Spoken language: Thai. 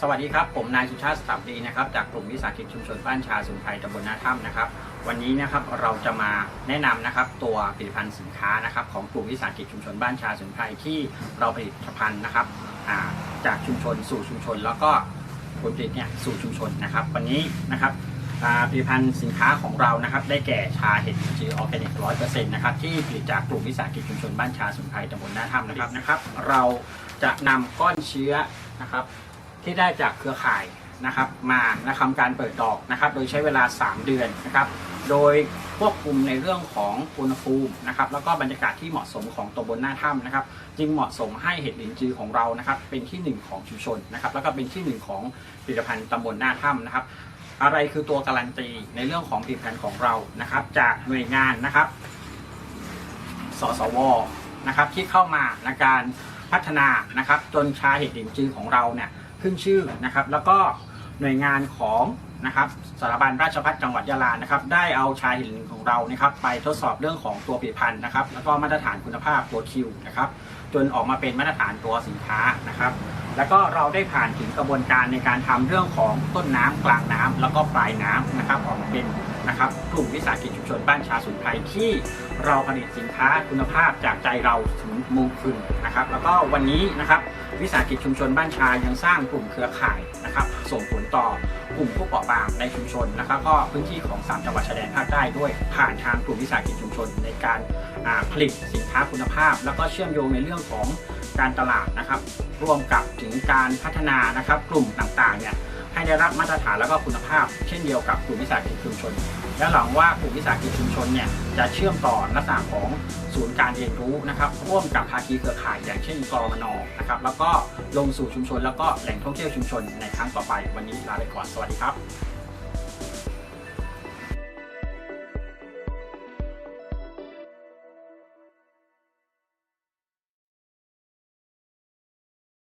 สวัสดีครับผมนายสุชาติสถาบดีนะครับจากกลุ่มวิสาหกิจชุมชนบ้านชาสมุนไพรตำบลนาถ้ำนะครับ วันนี้นะครับเราจะมาแนะนำนะครับตัวผลิตภัณฑ์สินค้านะครับของกลุ่มวิสาหกิจชุมชนบ้านชาสมุนไพรที่เราผลิตภัณฑ์นะครับจากชุมชนสู่ชุมชน แล้วก็ผลผลิตเนี่ยสู่ชุมชนนะครับ วันนี้นะครับผลิตภัณฑ์สินค้าของเรานะครับ ได้แก่ชาเห็ดจีออร์แกนิกร้อยเปอร์เซ็นต์นะครับที่ผลิตจากกลุ่มวิสาหกิจชุมชนบ้านชาสมุนไพรตำบลนาถ้ำนะครับนะครับ เราจะนำก้อนเชื้อนะครับ ที่ได้จากเครือข่ายนะครับมานะทำการเปิดดอกนะครับ โดยใช้เวลา 3 เดือนนะครับ โดยควบคุมในเรื่องของอุณหภูมินะครับ แล้วก็บรรยากาศที่เหมาะสมของตัวบนหน้าถ้ำนะครับ จึงเหมาะสมให้เห็ดหลินจือของเรานะครับ เป็นที่หนึ่งของชุมชนนะครับ แล้วก็เป็นที่หนึ่งของผลิตภัณฑ์ตำบลหน้าถ้ำนะครับ อะไรคือตัวการันตีในเรื่องของผลิตภัณฑ์ของเรานะครับ จากหน่วยงานนะครับ สสวนะครับที่เข้ามาในการพัฒนานะครับ จนชาเห็ดหลินจือของเราเนี่ย ขึ้นชื่อนะครับ แล้วก็หน่วยงานของนะครับสถาบันราชพัฒจังหวัดยะลานะครับ ได้เอาชาหินของเรานะครับ ไปทดสอบเรื่องของตัวผลิตภัณฑ์นะครับ แล้วก็มาตรฐานคุณภาพตัวคิวนะครับ จนออกมาเป็นมาตรฐานตัวสินค้านะครับ แล้วก็เราได้ผ่านถึงกระบวนการในการทำเรื่องของต้นน้ำกลางน้ำแล้วก็ปลายน้ำนะครับออกมาเป็นนะครับกลุ่มวิสาหกิจชุมชนบ้านชาสุนไพรที่เราผลิตสินค้าคุณภาพจากใจเราถึงมุมคืนนะครับแล้วก็วันนี้นะครับวิสาหกิจชุมชนบ้านชายังสร้างกลุ่มเครือข่ายนะครับส่งผลต่อ กลุ่มผู้เปราะบางในชุมชนนะครับก็พื้นที่ของสามจังหวัดชายแดนภาคใต้ด้วยผ่านทางกลุ่มวิสาหกิจชุมชน ในการผลิตสินค้าคุณภาพ แล้วก็เชื่อมโยงในเรื่องของการตลาดนะครับ ร่วมกับถึงการพัฒนานะครับกลุ่มต่างๆเนี่ย ให้ได้รับมาตรฐานแล้วก็คุณภาพ เช่นเดียวกับกลุ่มวิสาหกิจชุมชน และหลังว่ากลุ่มวิสาหกิจชุมชนเนี่ยจะเชื่อมต่อลักษณะของศูนย์การเรียนรู้นะครับร่วมกับภาคีเครือข่ายอย่างเช่นกรมนนะครับแล้วก็ลงสู่ชุมชน แล้วก็แหล่งท่องเที่ยวชุมชนในครั้งต่อไปวันนี้ลาไปก่อนสวัสดีครับ